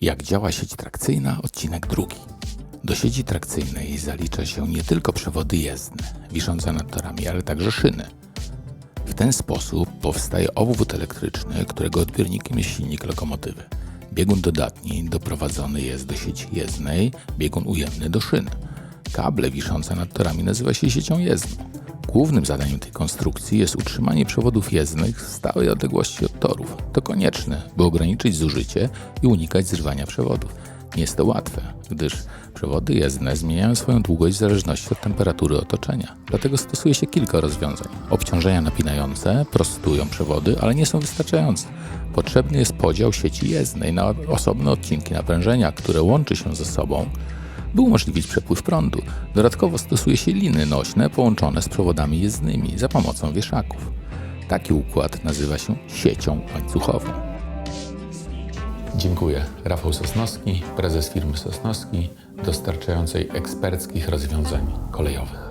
Jak działa sieć trakcyjna? Odcinek drugi. Do sieci trakcyjnej zalicza się nie tylko przewody jezdne, wiszące nad torami, ale także szyny. W ten sposób powstaje obwód elektryczny, którego odbiornikiem jest silnik lokomotywy. Biegun dodatni doprowadzony jest do sieci jezdnej, biegun ujemny do szyn. Kable wiszące nad torami nazywa się siecią jezdną. Głównym zadaniem tej konstrukcji jest utrzymanie przewodów jezdnych w stałej odległości od torów. To konieczne, by ograniczyć zużycie i unikać zrywania przewodów. Nie jest to łatwe, gdyż przewody jezdne zmieniają swoją długość w zależności od temperatury otoczenia. Dlatego stosuje się kilka rozwiązań. Obciążenia napinające prostują przewody, ale nie są wystarczające. Potrzebny jest podział sieci jezdnej na osobne odcinki naprężenia, które łączy się ze sobą, by umożliwić przepływ prądu. Dodatkowo stosuje się liny nośne połączone z przewodami jezdnymi za pomocą wieszaków. Taki układ nazywa się siecią łańcuchową. Dziękuję. Rafał Sosnowski, prezes firmy Sosnowski, dostarczającej eksperckich rozwiązań kolejowych.